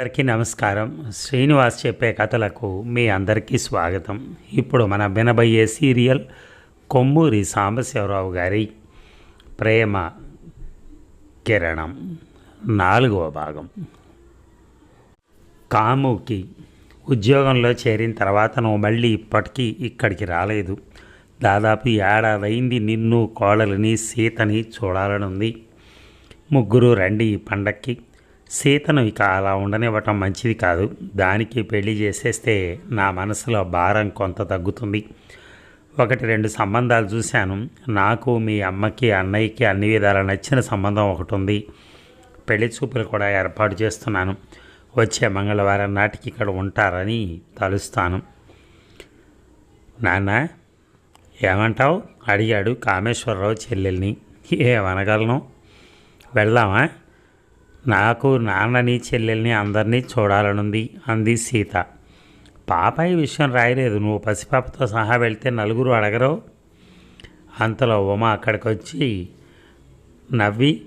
అందరికీ నమస్కారం. శ్రీనివాస్ చెప్పే కథలకు మీ అందరికీ స్వాగతం. ఇప్పుడు మన వినబయ్యే సీరియల్ కొమ్మూరి సాంబశివరావు గారి ప్రేమ కిరణం నాలుగవ భాగం. కాముకి ఉద్యోగంలో చేరిన తర్వాత నువ్వు మళ్ళీ ఇప్పటికీ ఇక్కడికి రాలేదు. దాదాపు ఏడాది అయింది నిన్ను కోడలిని సీతని చూడాలనుంది. ముగ్గురు రండి ఈ పండక్కి. సీతను ఇక అలా ఉండనివ్వటం మంచిది కాదు. దానికి పెళ్ళి చేసేస్తే నా మనసులో భారం కొంత తగ్గుతుంది. ఒకటి రెండు సంబంధాలు చూశాను. నాకు మీ అమ్మకి అన్నయ్యకి అన్ని విధాల నచ్చిన సంబంధం ఒకటి ఉంది. పెళ్ళి చూపులు కూడా ఏర్పాటు చేస్తున్నాను. వచ్చే మంగళవారం నాటికి ఇక్కడ ఉంటారని తలుస్తాను. నాన్న ఏమంటావు? అడిగాడు కామేశ్వరరావు చెల్లెల్ని. ఏమనగలను? వెళ్దామా? నాకు నాన్నని చెల్లెల్ని అందరినీ చూడాలనుంది అంది సీత. పాపాయి విషయం రాయలేదు. నువ్వు పసిపాపతో సహా వెళ్తే నలుగురు అడగరు? అంతలో ఉమ అక్కడికి వచ్చి నవ్వి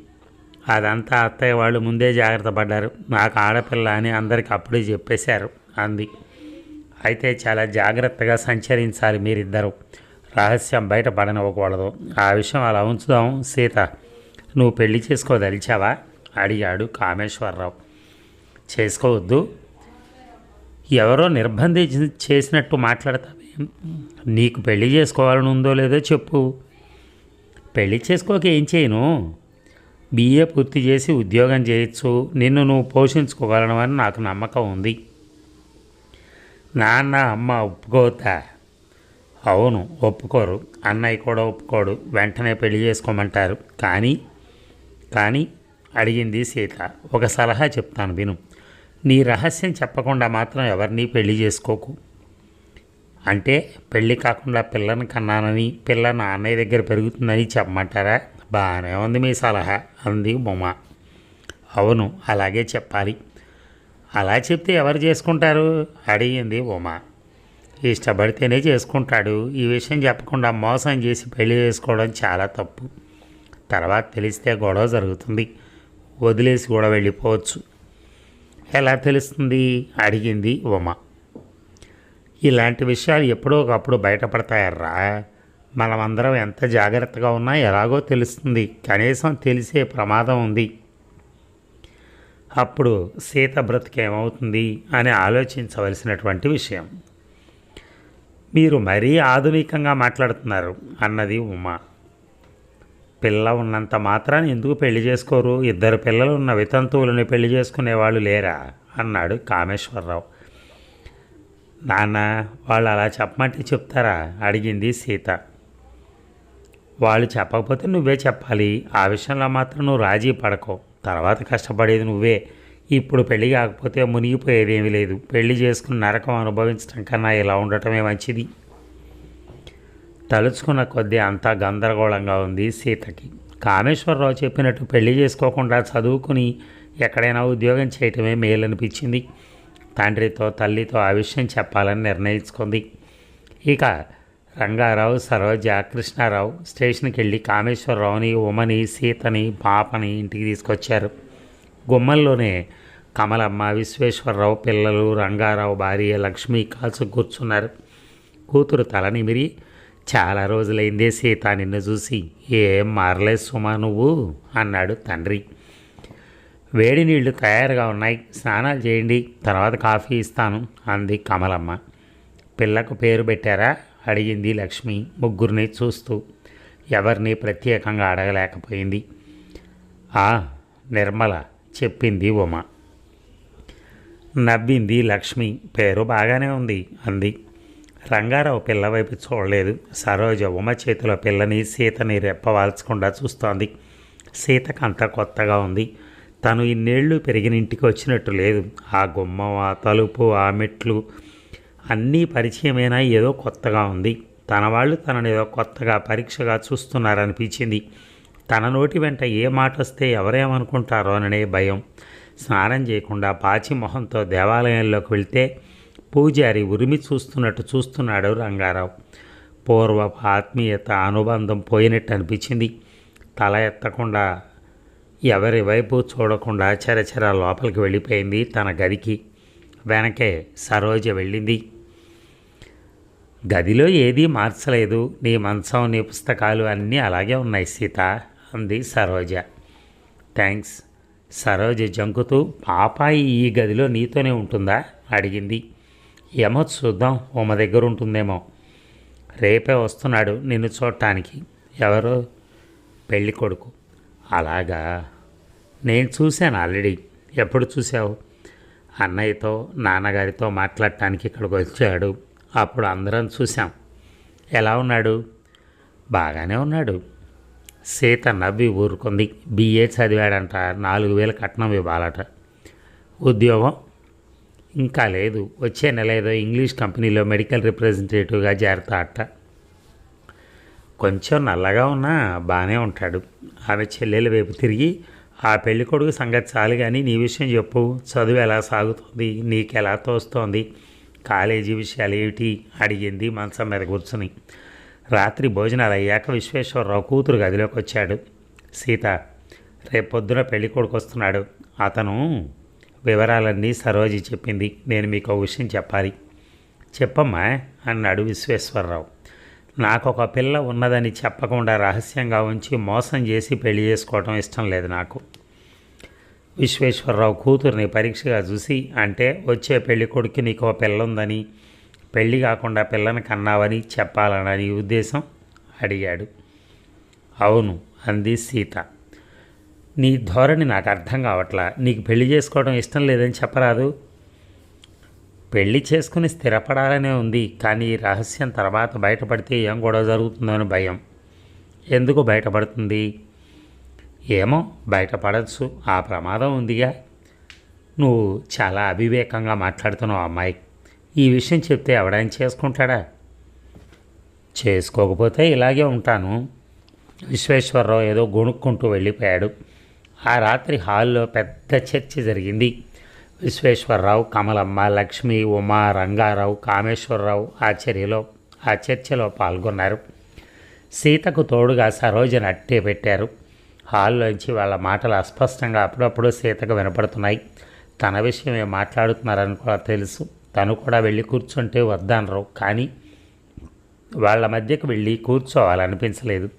అదంతా అత్తయ్య వాళ్ళు ముందే జాగ్రత్త పడ్డారు. నాకు ఆడపిల్ల అని అందరికి అప్పుడే చెప్పేశారు అంది. అయితే చాలా జాగ్రత్తగా సంచరించాలి మీరిద్దరు. రహస్యం బయట పడనివ్వకూడదు. ఆ విషయం అలా ఉంచుదాం సీత. నువ్వు పెళ్ళి చేసుకోదలిచావా అడిగాడు కామేశ్వరరావు. చేసుకోవద్దు. ఎవరో నిర్బంధించి చేసినట్టు మాట్లాడతావే. నీకు పెళ్ళి చేసుకోవాలని ఉందో లేదో చెప్పు. పెళ్ళి చేసుకోక ఏం చేయను? బీఏ పూర్తి చేసి ఉద్యోగం చేయొచ్చు. నిన్ను నువ్వు పోషించుకోగలనని నాకు నమ్మకం ఉంది. నాన్న అమ్మ ఒప్పుకోతా అవును ఒప్పుకోరు. అన్నయ్య కూడా ఒప్పుకోడు. వెంటనే పెళ్ళి చేసుకోమంటారు. కానీ కానీ అడిగింది సీత. ఒక సలహా చెప్తాను విను. నీ రహస్యం చెప్పకుండా మాత్రం ఎవరిని పెళ్ళి చేసుకోకు. అంటే పెళ్ళి కాకుండా పిల్లని కన్నానని పిల్ల నాన్నయ్య దగ్గర పెరుగుతుందని చెప్పమంటారా? బాగానే ఉంది మీ సలహా అంది బొమ్మ అవును అలాగే చెప్పాలి. అలా చెప్తే ఎవరు చేసుకుంటారు? అడిగింది ఉమా. ఇష్టపడితేనే చేసుకుంటాడు. ఈ విషయం చెప్పకుండా మోసం చేసి పెళ్ళి చేసుకోవడం చాలా తప్పు. తర్వాత తెలిస్తే గొడవ జరుగుతుంది. వదిలేసి కూడా వెళ్ళిపోవచ్చు. ఎలా తెలుస్తుంది? అడిగింది ఉమ. ఇలాంటి విషయాలు ఎప్పుడో ఒకప్పుడు బయటపడతాయర్రా. మనమందరం ఎంత జాగ్రత్తగా ఉన్నా ఎలాగో తెలుస్తుంది. కనీసం తెలిసే ప్రమాదం ఉంది. అప్పుడు సీత బ్రతికేమవుతుంది అని ఆలోచించవలసినటువంటి విషయం. మీరు మరీ ఆధునికంగా మాట్లాడుతున్నారు అన్నది ఉమా. పిల్ల ఉన్నంత మాత్రాన్ని ఎందుకు పెళ్ళి చేసుకోరు? ఇద్దరు పిల్లలు ఉన్న వితంతువులని పెళ్ళి చేసుకునేవాళ్ళు లేరా? అన్నాడు కామేశ్వరరావు. నాన్న వాళ్ళు అలా చెప్పమంటే చెప్తారా? అడిగింది సీత. వాళ్ళు చెప్పకపోతే నువ్వే చెప్పాలి. ఆ విషయంలో మాత్రం నువ్వు రాజీ పడకో. తర్వాత కష్టపడేది నువ్వే. ఇప్పుడు పెళ్ళి కాకపోతే మునిగిపోయేది ఏమీ లేదు. పెళ్ళి చేసుకుని నరకం అనుభవించడం కన్నా ఇలా ఉండటమే మంచిది. తలుచుకున్న కొద్దీ అంతా గందరగోళంగా ఉంది సీతకి. కామేశ్వరరావు చెప్పినట్టు పెళ్ళి చేసుకోకుండా చదువుకుని ఎక్కడైనా ఉద్యోగం చేయటమే మేలనిపించింది. తండ్రితో తల్లితో ఆ విషయం చెప్పాలని నిర్ణయించుకుంది. ఇక రంగారావు సరోజ కృష్ణారావు స్టేషన్కి వెళ్ళి కామేశ్వరరావుని ఉమని సీతని పాపని ఇంటికి తీసుకొచ్చారు. గుమ్మల్లోనే కమలమ్మ విశ్వేశ్వరరావు పిల్లలు రంగారావు భార్య లక్ష్మి కాల్చు కూర్చున్నారు. కూతురు తల నిమిరి చాలా రోజులైందే సీత నిన్ను చూసి. ఏం మారలేదు సుమా నువ్వు? అన్నాడు తండ్రి. వేడి నీళ్ళు తయారుగా ఉన్నాయి. స్నానాలు చేయండి. తర్వాత కాఫీ ఇస్తాను అంది కమలమ్మ. పిల్లకు పేరు పెట్టారా? అడిగింది లక్ష్మి ముగ్గురిని చూస్తూ. ఎవరిని ప్రత్యేకంగా అడగలేకపోయింది. ఆ నిర్మల చెప్పింది ఉమ. నవ్వింది లక్ష్మి. పేరు బాగానే ఉంది అంది. రంగారావు పిల్ల వైపు చూడలేదు. సరోజ ఉమ చేతిలో పిల్లని సీతని రెప్పవాల్చకుండా చూస్తోంది. సీతకు అంత కొత్తగా ఉంది. తను ఇన్నేళ్ళు పెరిగిన ఇంటికి వచ్చినట్టు లేదు. ఆ గుమ్మం ఆ తలుపు ఆ మెట్లు అన్నీ పరిచయమైనా ఏదో కొత్తగా ఉంది. తన వాళ్ళు తనని ఏదో కొత్తగా పరీక్షగా చూస్తున్నారనిపించింది. తన నోటి వెంట ఏ మాట వస్తే ఎవరేమనుకుంటారో అనే భయం. స్నానం చేయకుండా పాచి మొహంతో దేవాలయంలోకి వెళ్తే పూజారి ఉరిమి చూస్తున్నట్టు చూస్తున్నాడు రంగారావు. పూర్వపు ఆత్మీయత అనుబంధం పోయినట్టు అనిపించింది. తల ఎత్తకుండా ఎవరి వైపు చూడకుండా చరచర లోపలికి వెళ్ళిపోయింది తన గదికి. వెనకే సరోజ వెళ్ళింది. గదిలో ఏదీ మార్చలేదు. నీ మంచం నీ పుస్తకాలు అన్నీ అలాగే ఉన్నాయి సీత అంది సరోజ. థ్యాంక్స్ సరోజ జంకుతూ పాపాయి ఈ గదిలో నీతోనే ఉంటుందా? అడిగింది. ఏమో చూద్దాం ఉమ దగ్గర ఉంటుందేమో రేపే వస్తున్నాడు నిన్ను చూడటానికి ఎవరు? పెళ్ళి కొడుకు. అలాగా. నేను చూశాను ఆల్రెడీ. ఎప్పుడు చూసావు అన్నయ్యతో నాన్నగారితో మాట్లాడటానికి ఇక్కడికి వచ్చాడు. అప్పుడు అందరం చూసాం ఎలా ఉన్నాడు? బాగానే ఉన్నాడు. సీత నవ్వి ఊరుకుంది. బిఏ చదివాడంట. నాలుగు వేల కట్నం ఇవ్వాలట. ఉద్యోగం? ఇంకా లేదు. వచ్చే నెల ఏదో ఇంగ్లీష్ కంపెనీలో మెడికల్ రిప్రజెంటేటివ్గా చేరతా అట్ట కొంచెం నల్లగా ఉన్నా బాగానే ఉంటాడు. ఆమె చెల్లెల వైపు తిరిగి ఆ పెళ్ళి కొడుకు సంగతి చాలు కానీ నీ విషయం చెప్పు. చదువు ఎలా సాగుతుంది? నీకెలా తోస్తోంది? కాలేజీ విషయాలు ఏమిటి? అడిగింది మంచం మీద కూర్చుని. రాత్రి భోజనాలు అయ్యాక విశ్వేశ్వరరావు కూతురు గదిలోకి వచ్చాడు. సీత రేపొద్దున పెళ్ళి కొడుకు వస్తున్నాడు. అతను వివరాలన్నీ సరోజి చెప్పింది. నేను మీకు ఒక విషయం చెప్పాలి. చెప్పమ్మా అన్నాడు విశ్వేశ్వరరావు. నాకు ఒక పిల్ల ఉన్నదని చెప్పకుండా రహస్యంగా ఉంచి మోసం చేసి పెళ్ళి చేసుకోవడం ఇష్టం లేదు నాకు. విశ్వేశ్వరరావు కూతుర్ని పరీక్షగా చూసి అంటే వచ్చే పెళ్ళి కొడుకు నీకు ఒక పిల్ల ఉందని పెళ్ళి కాకుండా పిల్లని కన్నావని చెప్పాలనని ఉద్దేశం అడిగాడు. అవును అంది సీత. నీ ధోరణి నాకు అర్థం కావట్లా. నీకు పెళ్ళి చేసుకోవడం ఇష్టం లేదని చెప్పరాదు. పెళ్ళి చేసుకుని స్థిరపడాలనే ఉంది కానీ ఈ రహస్యం తర్వాత బయటపడితే ఏం గొడవ జరుగుతుందని భయం. ఎందుకు బయటపడుతుంది? ఏమో బయటపడచ్చు. ఆ ప్రమాదం ఉందిగా. నువ్వు చాలా అవివేకంగా మాట్లాడుతున్నావు అమ్మాయి. ఈ విషయం చెప్తే ఎవడైనా చేసుకుంటాడా? చేసుకోకపోతే ఇలాగే ఉంటాను. విశ్వేశ్వరరావు ఏదో గొణుక్కుంటూ వెళ్ళిపోయాడు. ఆ రాత్రి హాల్లో పెద్ద చర్చ జరిగింది. విశ్వేశ్వరరావు కమలమ్మ లక్ష్మి ఉమా రంగారావు కామేశ్వరరావు ఆ చర్యలో ఆ చర్చలో పాల్గొన్నారు. సీతకు తోడుగా సరోజని అట్టే పెట్టారు. హాల్లోంచి వాళ్ళ మాటలు అస్పష్టంగా అప్పుడప్పుడు సీతకు వినపడుతున్నాయి. తన విషయమే మాట్లాడుతున్నారని కూడా తెలుసు. తను కూడా వెళ్ళి కూర్చుంటే వద్దనరు కానీ వాళ్ళ మధ్యకు వెళ్ళి కూర్చోవాలనిపించలేదు.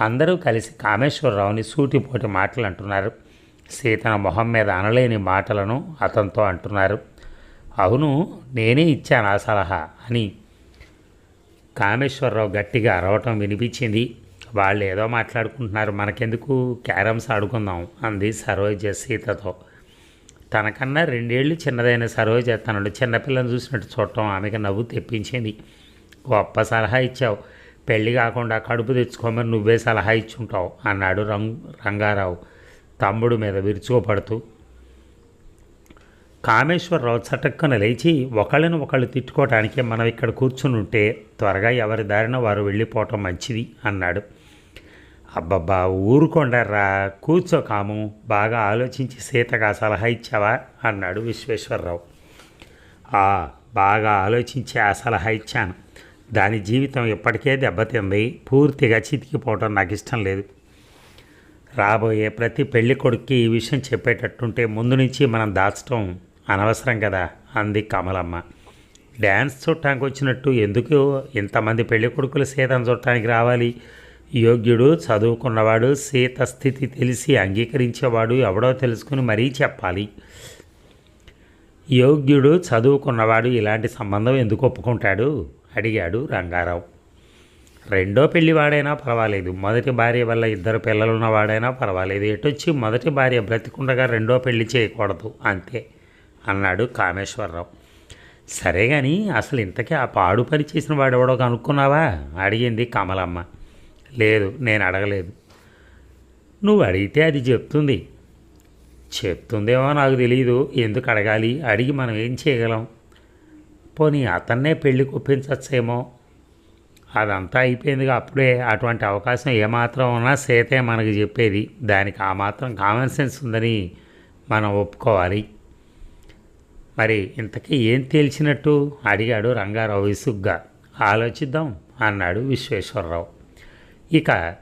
అందరూ కలిసి కామేశ్వరరావుని సూటిపోటి మాటలు అంటున్నారు. సీతన మొహం మీద అనలేని మాటలను అతనితో అంటున్నారు. అవును నేనే ఇచ్చాను ఆ సలహా అని. కామేశ్వరరావు గట్టిగా అరవటం వినిపించింది. వాళ్ళు ఏదో మాట్లాడుకుంటున్నారు. మనకెందుకు? క్యారమ్స్ ఆడుకుందాం అంది సరోజ సీతతో. తనకన్నా రెండేళ్ళు చిన్నదైన సరోజ తనను చిన్నపిల్లని చూసినట్టు చూడటం ఆమెకు నవ్వు తెప్పించింది. గొప్ప సలహా ఇచ్చావు. పెళ్ళి కాకుండా కడుపు తెచ్చుకోమని నువ్వే సలహా ఇచ్చుంటావు అన్నాడు రంగ్ రంగారావు తమ్ముడు మీద విరుచుకోపడుతూ. కామేశ్వరరావు చటక్కున లేచి ఒకళ్ళని ఒకళ్ళు తిట్టుకోవటానికి మనం ఇక్కడ కూర్చుని ఉంటే త్వరగా ఎవరి దారిన వారు వెళ్ళిపోవటం మంచిది అన్నాడు. అబ్బబ్బా ఊరుకొండర్రా కూర్చో కాము బాగా ఆలోచించి సీతగా సలహా ఇచ్చావా అన్నాడు విశ్వేశ్వరరావు. బాగా ఆలోచించి ఆ సలహా ఇచ్చాను. దాని జీవితం ఇప్పటికే దెబ్బతింది. పూర్తిగా చితికిపోవటం నాకు ఇష్టం లేదు. రాబోయే ప్రతి పెళ్ళి కొడుక్కి ఈ విషయం చెప్పేటట్టుంటే ముందు నుంచి మనం దాచటం అనవసరం కదా అంది కమలమ్మ. డ్యాన్స్ చూడటానికి వచ్చినట్టు ఎందుకు ఇంతమంది పెళ్ళి కొడుకులు సీతను చూడటానికి రావాలి? యోగ్యుడు చదువుకున్నవాడు సీత స్థితి తెలిసి అంగీకరించేవాడు ఎవడో తెలుసుకుని మరీ చెప్పాలి. యోగ్యుడు చదువుకున్నవాడు ఇలాంటి సంబంధం ఎందుకు ఒప్పుకుంటాడు? అడిగాడు రంగారావు. రెండో పెళ్ళివాడైనా పర్వాలేదు. మొదటి భార్య వల్ల ఇద్దరు పిల్లలున్నవాడైనా పర్వాలేదు. ఎటొచ్చి మొదటి భార్య బ్రతికుండగా రెండో పెళ్ళి చేయకూడదు అంతే అన్నాడు కామేశ్వరరావు. సరే కానీ అసలు ఇంతకీ ఆ పాడు పని చేసిన వాడు కనుక్కున్నావా? అడిగింది కమలమ్మ. లేదు నేను అడగలేదు. నువ్వు అడిగితే అది చెప్తుంది. చెప్తుందేమో నాకు తెలియదు ఎందుకు అడగాలి? అడిగి మనం ఏం చేయగలం? పోనీ అతన్నే పెళ్ళి కుప్పించచ్చేమో అదంతా అయిపోయిందిగా. అప్పుడే అటువంటి అవకాశం ఏమాత్రం ఉన్నా సీతే మనకు చెప్పేది. దానికి ఆ మాత్రం కామన్ సెన్స్ ఉందని మనం ఒప్పుకోవాలి. మరి ఇంతకీ ఏం తేల్చినట్టు? అడిగాడు రంగారావు విసుగ్గా. ఆలోచిద్దాం అన్నాడు విశ్వేశ్వరరావు. ఇక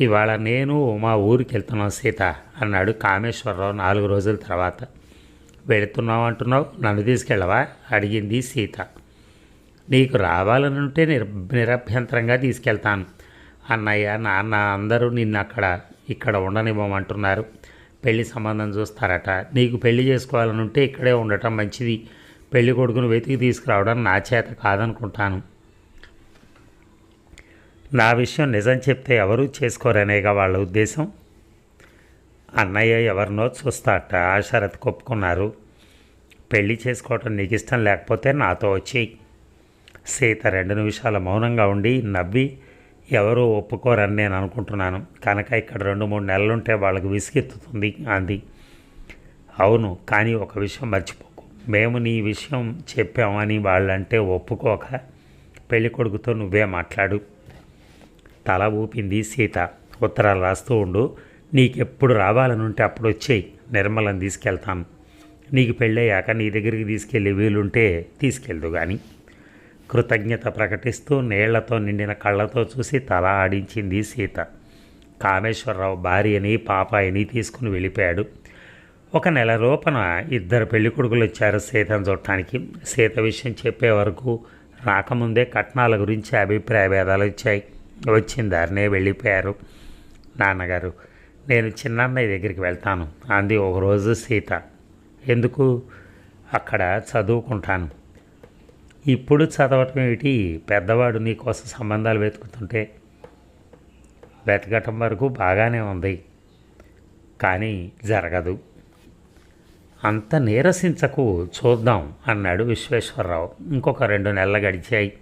ఇవాళ నేను మా ఊరికి వెళ్తున్నాం సీత అన్నాడు కామేశ్వరరావు నాలుగు రోజుల తర్వాత. వెళుతున్నావు అంటున్నావు? నన్ను తీసుకెళ్ళవా? అడిగింది సీత. నీకు రావాలని ఉంటే నిరభ్యంతరంగా తీసుకెళ్తాను. అన్నయ్య నాన్న అందరూ నిన్ను అక్కడ ఇక్కడ ఉండనివ్వమంటున్నారు. పెళ్ళి సంబంధం చూస్తారట. నీకు పెళ్ళి చేసుకోవాలని ఉంటే ఇక్కడే ఉండటం మంచిది. పెళ్ళి కొడుకును వెతికి తీసుకురావడం నా చేత కాదనుకుంటాను. నా విషయం నిజం చెప్తే ఎవరూ చేసుకోరనేగా వాళ్ళ ఉద్దేశం? అన్నయ్య ఎవరినో చూస్తాట శరత్ కొప్పుకున్నారు. ఒప్పుకున్నారు పెళ్ళి చేసుకోవటం నీకు ఇష్టం లేకపోతే నాతో వచ్చి సీత రెండు నిమిషాలు మౌనంగా ఉండి నవ్వి ఎవరూ ఒప్పుకోరని నేను అనుకుంటున్నాను. కనుక ఇక్కడ రెండు మూడు నెలలుంటే వాళ్ళకి విసిగెత్తుతుంది అంది. అవును కానీ ఒక విషయం మర్చిపోకు. మేము నీ విషయం చెప్పామని వాళ్ళంటే ఒప్పుకోక పెళ్ళి కొడుకుతో నువ్వే మాట్లాడు. తల ఊపింది సీత. ఉత్తరాలు రాస్తూ ఉండు. నీకెప్పుడు రావాలనుంటే అప్పుడు వచ్చేయి నిర్మలను తీసుకెళ్తాను నీకు పెళ్ళయ్యాక నీ దగ్గరికి తీసుకెళ్ళి వీలుంటే తీసుకెళ్దు కానీ కృతజ్ఞత ప్రకటిస్తూ నీళ్ళతో నిండిన కళ్ళతో చూసి తల ఆడించింది సీత. కామేశ్వరరావు భార్యని పాపాయిని తీసుకుని వెళ్ళిపోయాడు. ఒక నెల రూపన ఇద్దరు పెళ్ళి కొడుకులు వచ్చారు సీతను చూడటానికి. సీత విషయం చెప్పే వరకు రాకముందే కట్నాల గురించి అభిప్రాయ భేదాలు వచ్చాయి. వచ్చిన దారినే వెళ్ళిపోయారు. నాన్నగారు నేను చిన్నన్నయ్య దగ్గరికి వెళ్తాను. అంది ఒకరోజు సీత. ఎందుకు? అక్కడ చదువుకుంటాను. ఇప్పుడు చదవటం ఏమిటి? పెద్దవాడు నీకోసం సంబంధాలు వెతుకుతుంటే వెతకటం వరకు బాగానే ఉంది కానీ జరగదు. అంత నీరసించకు చూద్దాం అన్నాడు విశ్వేశ్వరరావు. ఇంకొక రెండు నెలలు గడిచాయి.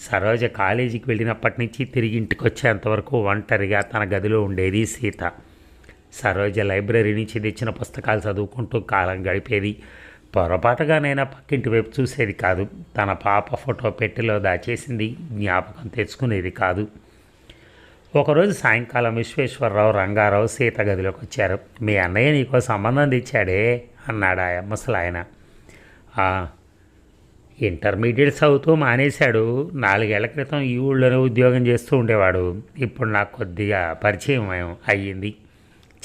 సరోజ కాలేజీకి వెళ్ళినప్పటి నుంచి తిరిగి ఇంటికి వచ్చేంతవరకు ఒంటరిగా తన గదిలో ఉండేది సీత. సరోజ లైబ్రరీ నుంచి తెచ్చిన పుస్తకాలు చదువుకుంటూ కాలం గడిపేది. పొరపాటుగానైనా పక్కింటి వైపు చూసేది కాదు. తన పాప ఫోటో పెట్టెలో దాచేసింది జ్ఞాపకం తెచ్చుకునేది కాదు. ఒకరోజు సాయంకాలం విశ్వేశ్వరరావు రంగారావు సీత గదిలోకి వచ్చారు. మీ అన్నయ్య నీకో సంబంధం తెచ్చాడే అన్నాడు ఆయన ముసలాయన. ఇంటర్మీడియట్ చదువుతూ మానేశాడు. నాలుగేళ్ళ క్రితం ఈ ఊళ్ళోనే ఉద్యోగం చేస్తూ ఉండేవాడు. ఇప్పుడు నాకు కొద్దిగా పరిచయం అయ్యింది.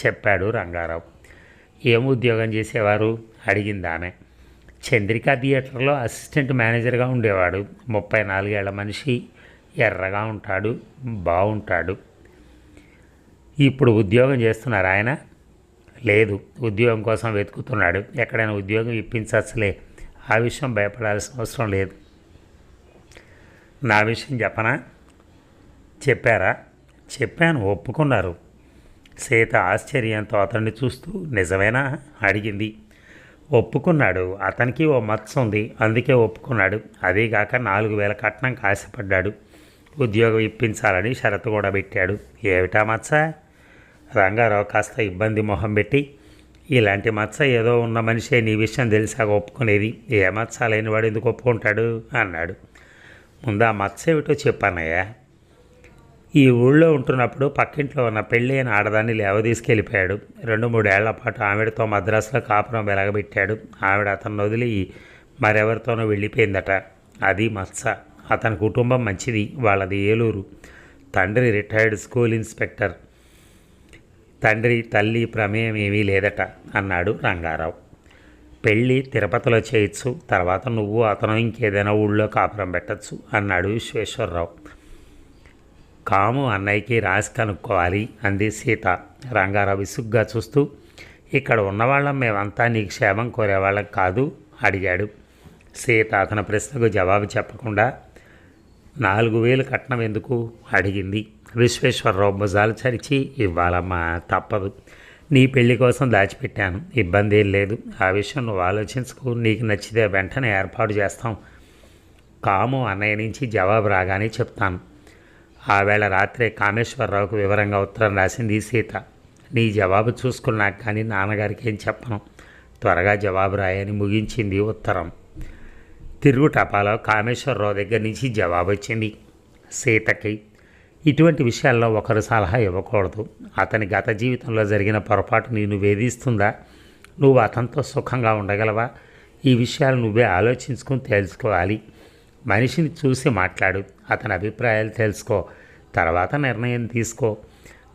చెప్పాడు రంగారావు. ఏం ఉద్యోగం చేసేవారు? అడిగింది ఆమె. చంద్రిక థియేటర్లో అసిస్టెంట్ మేనేజర్గా ఉండేవాడు. ముప్పై నాలుగేళ్ళ మనిషి. ఎర్రగా ఉంటాడు. బాగుంటాడు ఇప్పుడు ఉద్యోగం చేస్తున్నారు ఆయన? లేదు. ఉద్యోగం కోసం వెతుకుతున్నాడు. ఎక్కడైనా ఉద్యోగం ఇప్పించచ్చులే ఆ విషయం భయపడాల్సిన అవసరం లేదు. నా విషయం చెప్పనా? చెప్పారా? చెప్పాను. ఒప్పుకున్నారు. సీత ఆశ్చర్యంతో అతన్ని చూస్తూ నిజమేనా? అడిగింది. ఒప్పుకున్నాడు. అతనికి ఓ మత్స ఉంది అందుకే ఒప్పుకున్నాడు. అదీగాక నాలుగు వేల కట్నం కాశపడ్డాడు ఉద్యోగం ఇప్పించాలని షరతు కూడా పెట్టాడు. ఏమిటా మత్స? రంగారావు కాస్త ఇబ్బంది మొహం పెట్టి ఇలాంటి మత్స ఏదో ఉన్న మనిషే నీ విషయం తెలిసాక ఒప్పుకునేది. ఏ మత్స లేనివాడు ఎందుకు ఒప్పుకుంటాడు? అన్నాడు. ముందు ఆ మత్స ఏమిటో చెప్పానయ్యా ఈ ఊళ్ళో ఉంటున్నప్పుడు పక్కింట్లో ఉన్న పెళ్ళి అయిన ఆడదాన్ని లేవ తీసుకెళ్ళిపోయాడు. రెండు మూడేళ్ళ పాటు ఆవిడతో మద్రాసులో కాపురం వెలగబెట్టాడు. ఆవిడ అతను వదిలి మరెవరితోనో వెళ్ళిపోయిందట. అది మత్స. అతని కుటుంబం మంచిది. వాళ్ళది ఏలూరు. తండ్రి రిటైర్డ్ స్కూల్ ఇన్స్పెక్టర్. తండ్రి తల్లి ప్రమేయం ఏమీ లేదట అన్నాడు రంగారావు. పెళ్ళి తిరుపతిలో చేయొచ్చు. తర్వాత నువ్వు అతను ఇంకేదైనా ఊళ్ళో కాపురం పెట్టచ్చు అన్నాడు విశ్వేశ్వరరావు. కాము అన్నయ్యకి రాసి కనుక్కోవాలి అంది సీత. రంగారావు విసుగ్గా చూస్తూ ఇక్కడ ఉన్నవాళ్ళం మేమంతా నీకు క్షేమం కోరేవాళ్ళం కాదు అడిగాడు. సీత అతని ప్రశ్నకు జవాబు చెప్పకుండా నాలుగు వేలు కట్నం ఎందుకు? అడిగింది. విశ్వేశ్వరరావు భుజాలు చరిచి ఇవ్వాలమ్మా తప్పదు. నీ పెళ్ళి కోసం దాచిపెట్టాను ఇబ్బంది ఏం లేదు. ఆ విషయం నువ్వు ఆలోచించుకు నీకు నచ్చితే వెంటనే ఏర్పాటు చేస్తాం. కాము అన్నయ్య నుంచి జవాబు రాగానే చెప్తాను. ఆవేళ రాత్రే కామేశ్వరరావుకు వివరంగా ఉత్తరం రాసింది సీత. నీ జవాబు చూసుకున్నాక కానీ నాన్నగారికి ఏం చెప్పను? త్వరగా జవాబు రాయని ముగించింది ఉత్తరం. తిరుగు టపాలో కామేశ్వరరావు దగ్గర నుంచి జవాబు వచ్చింది. సీతకి ఇటువంటి విషయాల్లో ఒకరు సలహా ఇవ్వకూడదు. అతని గత జీవితంలో జరిగిన పొరపాటు నేను వేధిస్తుందా? నువ్వు అతనితో సుఖంగా ఉండగలవా? ఈ విషయాలు నువ్వే ఆలోచించుకుని తెలుసుకోవాలి మనిషిని చూసి మాట్లాడు. అతని అభిప్రాయాలు తెలుసుకో తర్వాత నిర్ణయం తీసుకో.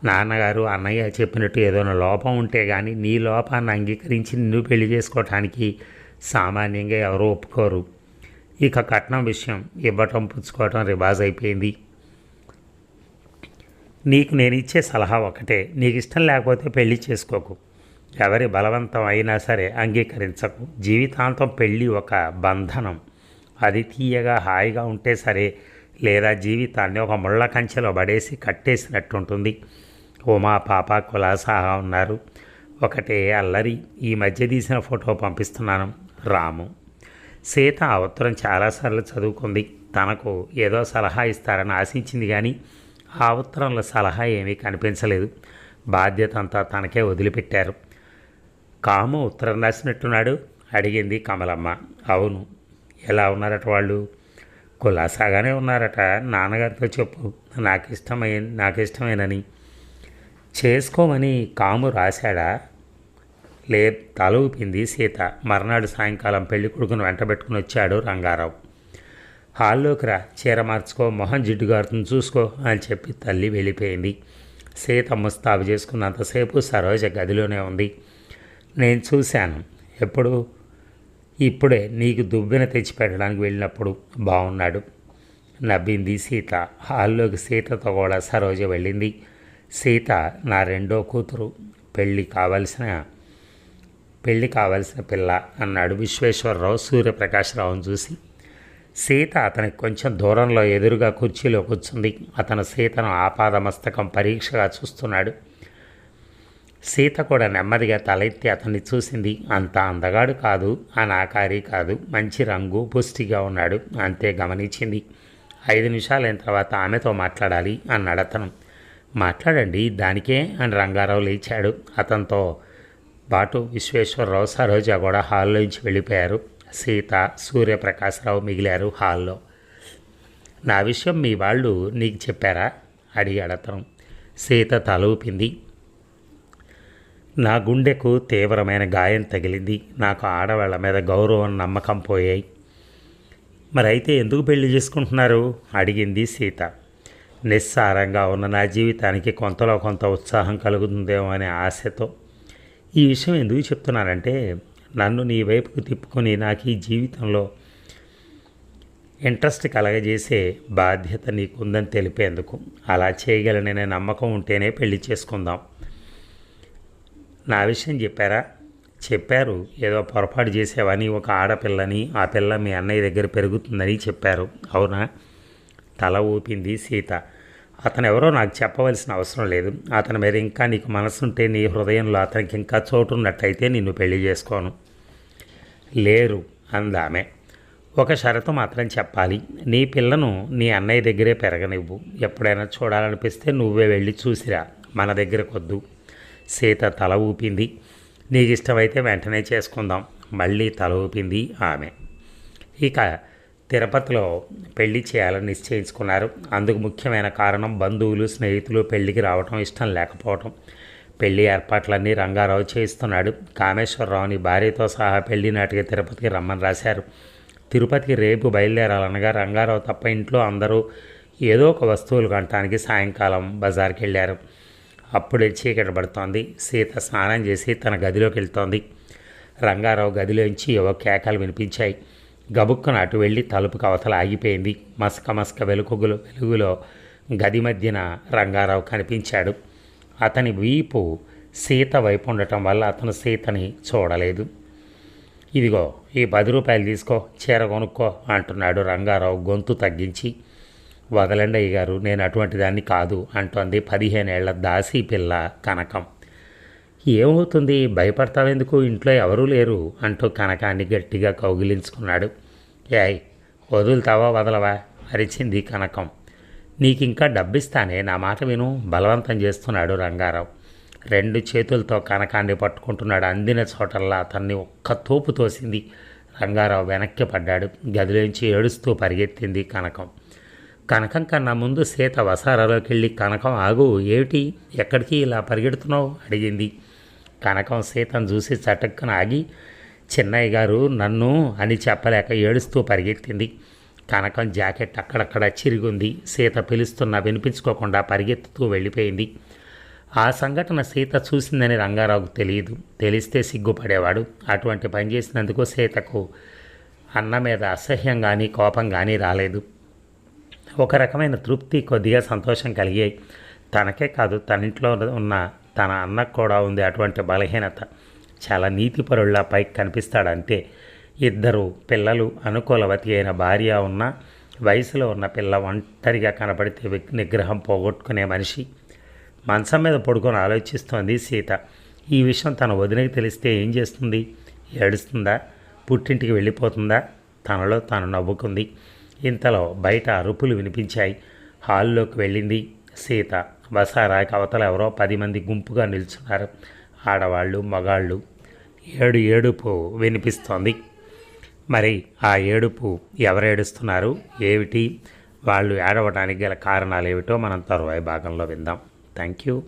నాన్నగారు అన్నయ్య చెప్పినట్టు ఏదైనా లోపం ఉంటే కానీ నీ లోపాన్ని అంగీకరించి నిన్ను పెళ్ళి చేసుకోవటానికి సామాన్యంగా ఎవరు ఒప్పుకోరు. ఇక కట్నం విషయం ఇవ్వటం పుచ్చుకోవటం రివాజ్ అయిపోయింది. నీకు నేను ఇచ్చే సలహా ఒకటే. నీకు ఇష్టం లేకపోతే పెళ్ళి చేసుకోకు. ఎవరి బలవంతం అయినా సరే అంగీకరించకు. జీవితాంతం పెళ్ళి ఒక బంధనం. అది తీయగా హాయిగా ఉంటే సరే లేదా జీవితాన్ని ఒక ముళ్ళ కంచెలో పడేసి కట్టేసినట్టుంటుంది. ఉమా పాప కులాసాహా ఉన్నారు. ఒకటే అల్లరి. ఈ మధ్య తీసిన ఫోటో పంపిస్తున్నాను. రాము. సీత ఆ ఉత్తరం చాలాసార్లు చదువుకుంది. తనకు ఏదో సలహా ఇస్తారని ఆశించింది కానీ ఆ ఉత్తరంలో సలహా ఏమీ కనిపించలేదు. బాధ్యత అంతా తనకే వదిలిపెట్టారు. కాము ఉత్తరం రాసినట్టున్నాడు? అడిగింది కమలమ్మ. అవును. ఎలా ఉన్నారట వాళ్ళు? కులాసాగానే ఉన్నారట. నాన్నగారితో చెప్పు. నాకు ఇష్టమైన నాకు ఇష్టమేనని చేసుకోమని కాము రాశాడా? లే తల ఊపింది సీత. మర్నాడు సాయంకాలం పెళ్ళి కొడుకును వెంటబెట్టుకుని వచ్చాడు రంగారావు. హాల్లోకి రా. చీర మార్చుకో మొహం జిడ్డుగారుతుంది చూసుకో అని చెప్పి తల్లి వెళ్ళిపోయింది. సీత ముస్తాబు చేసుకున్నంతసేపు సరోజ గదిలోనే ఉంది. నేను చూశాను. ఎప్పుడు? ఇప్పుడే నీకు దువ్వెన తెచ్చిపెట్టడానికి వెళ్ళినప్పుడు బాగున్నాడు నవ్వింది సీత. హాల్లోకి సీతతో కూడా సరోజ వెళ్ళింది. సీత నా రెండో కూతురు. పెళ్ళి కావలసిన పెళ్ళి కావలసిన పిల్ల అన్నాడు విశ్వేశ్వరరావు సూర్యప్రకాశరావును చూసి. సీత అతనికి కొంచెం దూరంలో ఎదురుగా కుర్చీలో కూర్చుంది. అతను సీతను ఆపాదమస్తకం పరీక్షగా చూస్తున్నాడు. సీత కూడా నెమ్మదిగా తలెత్తి అతన్ని చూసింది. అంత అందగాడు కాదు అనాకారి కాదు మంచి రంగు పుష్టిగా ఉన్నాడు అంతే గమనించింది. ఐదు నిమిషాలైన తర్వాత ఆమెతో మాట్లాడాలి అన్నాడు అతను. మాట్లాడండి దానికే అని రంగారావు లేచాడు. అతనితో పాటు విశ్వేశ్వరరావు సరోజ కూడా హాల్లోంచి వెళ్ళిపోయారు. సీత సూర్యప్రకాశ్రావు మిగిలారు హాల్లో. నా విషయం మీ వాళ్ళు నీకు చెప్పారా? అడిగాడు అతను. సీత తల ఊపింది నా గుండెకు తీవ్రమైన గాయం తగిలింది. నాకు ఆడవాళ్ళ మీద గౌరవం నమ్మకం పోయాయి. మరి అయితే ఎందుకు పెళ్ళి చేసుకుంటున్నారు? అడిగింది సీత. నిస్సారంగా ఉన్న నా జీవితానికి కొంతలో కొంత ఉత్సాహం కలుగుతుందేమో అనే ఆశతో. ఈ విషయం ఎందుకు చెప్తున్నానంటే నన్ను నీ వైపుకు తిప్పుకొని నాకు ఈ జీవితంలో ఇంట్రెస్ట్ కలగజేసే బాధ్యత నీకుందని తెలిపేందుకు. అలా చేయగలననే నమ్మకం ఉంటేనే పెళ్ళి చేసుకుందాం. నా విషయం చెప్పారా? చెప్పారు. ఏదో పొరపాటు చేసేవని ఒక ఆడపిల్లని ఆ పిల్ల మీ అన్నయ్య దగ్గర పెరుగుతుందని చెప్పారు. అవునా? తల ఊపింది సీత. అతను ఎవరో నాకు చెప్పవలసిన అవసరం లేదు. అతని మీద ఇంకా నీకు మనసుంటే నీ హృదయంలో అతనికి ఇంకా చోటు ఉన్నట్టయితే నిన్ను పెళ్ళి చేసుకోను. లేరు అందామె. ఒక షరతు మాత్రం చెప్పాలి. నీ పిల్లను నీ అన్నయ్య దగ్గరే పెరగనివ్వు. ఎప్పుడైనా చూడాలనిపిస్తే నువ్వే వెళ్ళి చూసిరా. మన దగ్గరకొద్దు. సీత తల ఊపింది. నీకు ఇష్టమైతే వెంటనే చేసుకుందాం. మళ్ళీ తల ఊపింది ఆమె. ఇక తిరుపతిలో పెళ్ళి చేయాలని నిశ్చయించుకున్నారు. అందుకు ముఖ్యమైన కారణం బంధువులు స్నేహితులు పెళ్ళికి రావటం ఇష్టం లేకపోవటం. పెళ్ళి ఏర్పాట్లన్నీ రంగారావు చేయిస్తున్నాడు. కామేశ్వరరావుని భార్యతో సహా పెళ్ళి నాటికి తిరుపతికి రమ్మని రాశారు. తిరుపతికి రేపు బయలుదేరాలనగా రంగారావు తప్ప ఇంట్లో అందరూ ఏదో ఒక వస్తువులు కొనటానికి సాయంకాలం బజార్కి వెళ్ళారు అప్పుడే చీకటి పడుతోంది. సీత స్నానం చేసి తన గదిలోకి వెళ్తోంది. రంగారావు గదిలోంచి ఏవో కేకలు వినిపించాయి. గబుక్కున అటు వెళ్ళి తలుపు కవతల ఆగిపోయింది. మసక మసక వెలుగులో వెలుగులో గది మధ్యన రంగారావు కనిపించాడు. అతని వీపు సీత వైపు ఉండటం వల్ల అతను సీతని చూడలేదు. ఇదిగో ఈ పది రూపాయలు తీసుకో చీర కొనుక్కో అంటున్నాడు రంగారావు గొంతు తగ్గించి. వదలండి గారు నేను అటువంటి దాన్ని కాదు అంటోంది పదిహేనేళ్ళ దాసి పిల్ల కనకం. ఏమవుతుంది? భయపడతావెందుకు? ఇంట్లో ఎవరూ లేరు అంటూ కనకాన్ని గట్టిగా కౌగిలించుకున్నాడు. ఏయ్ వదులుతావా వదలవా? అరిచింది కనకం. నీకు ఇంకా డబ్బిస్తానే నా మాట విను బలవంతం చేస్తున్నాడు రంగారావు. రెండు చేతులతో కనకాన్ని పట్టుకుంటున్నాడు. అందిన చోటల్లా అతన్ని ఒక్క తోపు తోసింది రంగారావు వెనక్కి పడ్డాడు. గదిలోంచి ఏడుస్తూ పరిగెత్తింది కనకం. కనకం కన్నా ముందు సీత వసారాలోకి వెళ్ళి కనకం ఆగు ఏమిటి? ఎక్కడికి ఇలా పరిగెడుతున్నావు? అడిగింది. కనకం సీతను చూసి చటక్కున ఆగి చిన్నయ్య గారు నన్ను అని చెప్పలేక ఏడుస్తూ పరిగెత్తింది. కనకం జాకెట్ అక్కడక్కడ చిరిగుంది. సీత పిలుస్తున్నా వినిపించుకోకుండా పరిగెత్తుతూ వెళ్ళిపోయింది. ఆ సంఘటన సీత చూసిందని రంగారావుకు తెలియదు. తెలిస్తే సిగ్గుపడేవాడు. అటువంటి పని చేసినందుకు సీతకు అన్న మీద అసహ్యం కానీ కోపం కానీ రాలేదు. ఒక రకమైన తృప్తి కొద్దిగా సంతోషం కలిగాయి తనకే కాదు తన ఇంట్లో ఉన్న తన అన్నకు కూడా ఉంది అటువంటి బలహీనత. చాలా నీతిపరుల్లా పైకి కనిపిస్తాడు అంతే ఇద్దరు పిల్లలు అనుకూలవతి అయిన భార్య ఉన్న వయసులో ఉన్న పిల్ల ఒంటరిగా కనపడితే నిగ్రహం పోగొట్టుకునే మనిషి. మంచం మీద పడుకొని ఆలోచిస్తోంది సీత. ఈ విషయం తన వదినకి తెలిస్తే ఏం చేస్తుంది? ఏడుస్తుందా? పుట్టింటికి వెళ్ళిపోతుందా? తనలో తాను నవ్వుకుంది. ఇంతలో బయట అరుపులు వినిపించాయి. హాల్లోకి వెళ్ళింది సీత. వసారాకి అవతల ఎవరో పది మంది గుంపుగా నిల్చున్నారు. ఆడవాళ్ళు మగాళ్ళు. ఏడు ఏడుపు వినిపిస్తోంది. మరి ఆ ఏడుపు ఎవరు ఏడుస్తున్నారు ఏమిటి? వాళ్ళు ఏడవడానికి గల కారణాలు ఏమిటో మనం తరువాయి భాగంలో విందాం. Thank you